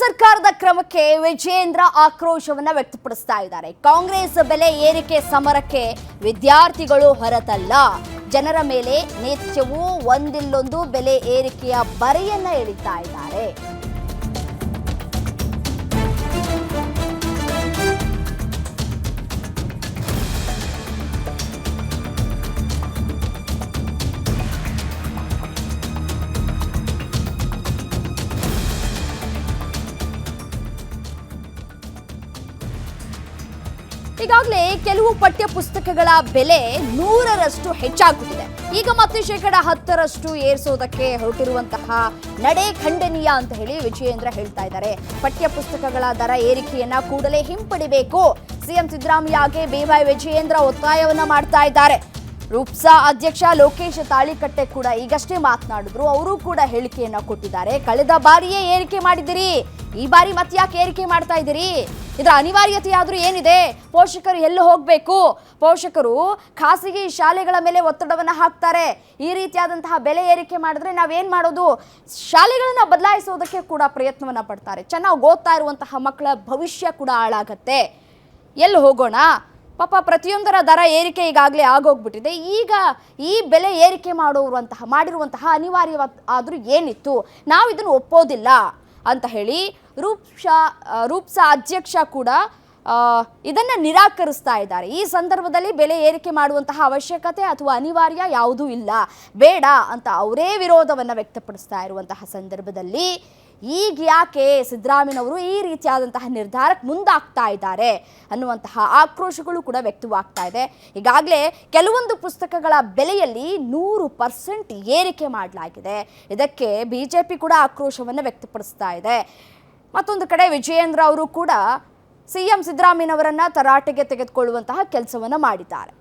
ಸರ್ಕಾರದ ಕ್ರಮಕ್ಕೆ ವಿಜೇಂದ್ರ ಆಕ್ರೋಶವನ್ನ ವ್ಯಕ್ತಪಡಿಸ್ತಾ ಇದ್ದಾರೆ. ಕಾಂಗ್ರೆಸ್ ಬೆಲೆ ಏರಿಕೆ ಸಮರಕ್ಕೆ ವಿದ್ಯಾರ್ಥಿಗಳು ಹೊರತಲ್ಲ. ಜನರ ಮೇಲೆ ನಿತ್ಯವೂ ಒಂದಿಲ್ಲೊಂದು ಬೆಲೆ ಏರಿಕೆಯ ಬರೆಯನ್ನ ಎಳಿತಾ ಇದ್ದಾರೆ. ಈಗಾಗಲೇ ಕೆಲವು ಪಠ್ಯ ಪುಸ್ತಕಗಳ ಬೆಲೆ ನೂರರಷ್ಟು ಹೆಚ್ಚಾಗುತ್ತಿದೆ ಈಗ ಮತ್ತೆ ಶೇಕಡ ಹತ್ತರಷ್ಟು ಏರಿಸೋದಕ್ಕೆ ಹೊರಟಿರುವಂತಹ ನಡೆ ಖಂಡನೀಯ ಅಂತ ಹೇಳಿ ವಿಜಯೇಂದ್ರ ಹೇಳ್ತಾ ಇದ್ದಾರೆ. ಪಠ್ಯ ಪುಸ್ತಕಗಳ ದರ ಏರಿಕೆಯನ್ನ ಕೂಡಲೇ ಹಿಂಪಡಿಬೇಕು. ಸಿಎಂ ಸಿದ್ದರಾಮಯ್ಯಗೆ ಬಿವೈ ವಿಜಯೇಂದ್ರ ಒತ್ತಾಯವನ್ನ ಮಾಡ್ತಾ ಇದ್ದಾರೆ. ರೂಪ್ಸಾ ಅಧ್ಯಕ್ಷ ಲೋಕೇಶ್ ತಾಳಿಕಟ್ಟೆ ಕೂಡ ಈಗಷ್ಟೇ ಮಾತನಾಡಿದ್ರು. ಅವರು ಕೂಡ ಹೇಳಿಕೆಯನ್ನ ಕೊಟ್ಟಿದ್ದಾರೆ. ಕಳೆದ ಬಾರಿಯೇ ಏರಿಕೆ ಮಾಡಿದಿರಿ ಈ ಬಾರಿ ಮತ್ತೆ ಯಾಕೆ ಏರಿಕೆ ಮಾಡ್ತಾ ಇದ್ದೀರಿ? ಇದರ ಅನಿವಾರ್ಯತೆ ಆದರೂ ಏನಿದೆ? ಪೋಷಕರು ಎಲ್ಲಿ ಹೋಗಬೇಕು? ಪೋಷಕರು ಖಾಸಗಿ ಶಾಲೆಗಳ ಮೇಲೆ ಒತ್ತಡವನ್ನು ಹಾಕ್ತಾರೆ. ಈ ರೀತಿಯಾದಂತಹ ಬೆಲೆ ಏರಿಕೆ ಮಾಡಿದ್ರೆ ನಾವೇನು ಮಾಡೋದು? ಶಾಲೆಗಳನ್ನು ಬದಲಾಯಿಸೋದಕ್ಕೆ ಕೂಡ ಪ್ರಯತ್ನವನ್ನು ಪಡ್ತಾರೆ. ಚೆನ್ನಾಗಿ ಓದ್ತಾ ಇರುವಂತಹ ಮಕ್ಕಳ ಭವಿಷ್ಯ ಕೂಡ ಹಾಳಾಗತ್ತೆ. ಎಲ್ಲಿ ಹೋಗೋಣ? ಪಾಪ ಪ್ರತಿಯೊಂದರ ದರ ಏರಿಕೆ ಈಗಾಗಲೇ ಆಗೋಗ್ಬಿಟ್ಟಿದೆ. ಈಗ ಈ ಬೆಲೆ ಏರಿಕೆ ಮಾಡುವಂತಹ ಮಾಡಿರುವಂತಹ ಅನಿವಾರ್ಯವಾದ ಆದರೂ ಏನಿತ್ತು? ನಾವು ಇದನ್ನು ಒಪ್ಪೋದಿಲ್ಲ. ಅಂತ ಹೇಳಿ ರೂಪ್ಸಾ ರೂಪ್ಸ ಅಧ್ಯಕ್ಷ ಕೂಡ ಇದನ್ನ ನಿರಾಕರಿಸ್ತಾ ಇದ್ದಾರೆ. ಈ ಸಂದರ್ಭದಲ್ಲಿ ಬೆಲೆ ಏರಿಕೆ ಮಾಡುವಂತಹ ಅವಶ್ಯಕತೆ ಅಥವಾ ಅನಿವಾರ್ಯ ಯಾವುದೂ ಇಲ್ಲ. ಬೇಡ ಅಂತ ಅವರೇ ವಿರೋಧವನ್ನು ವ್ಯಕ್ತಪಡಿಸ್ತಾ ಇರುವಂತಹ ಸಂದರ್ಭದಲ್ಲಿ ಈಗ ಯಾಕೆ ಸಿದ್ದರಾಮಯ್ಯನವರು ಈ ರೀತಿಯಾದಂತಹ ನಿರ್ಧಾರಕ್ಕೆ ಮುಂದಾಗ್ತಾ ಇದ್ದಾರೆ ಅನ್ನುವಂತಹ ಆಕ್ರೋಶಗಳು ಕೂಡ ವ್ಯಕ್ತವಾಗ್ತಾ ಇದೆ. ಈಗಾಗಲೇ ಕೆಲವೊಂದು ಪುಸ್ತಕಗಳ ಬೆಲೆಯಲ್ಲಿ ನೂರು ಪರ್ಸೆಂಟ್ ಏರಿಕೆ ಮಾಡಲಾಗಿದೆ. ಇದಕ್ಕೆ ಬಿಜೆಪಿ ಕೂಡ ಆಕ್ರೋಶವನ್ನು ವ್ಯಕ್ತಪಡಿಸ್ತಾ ಇದೆ. ಮತ್ತೊಂದು ಕಡೆ ವಿಜಯೇಂದ್ರ ಅವರು ಕೂಡ ಸಿಎಂ ಸಿದ್ದರಾಮಯ್ಯನವರನ್ನ ತರಾಟೆಗೆ ತೆಗೆದುಕೊಳ್ಳುವಂತಹ ಕೆಲಸವನ್ನ ಮಾಡಿದ್ದಾರೆ.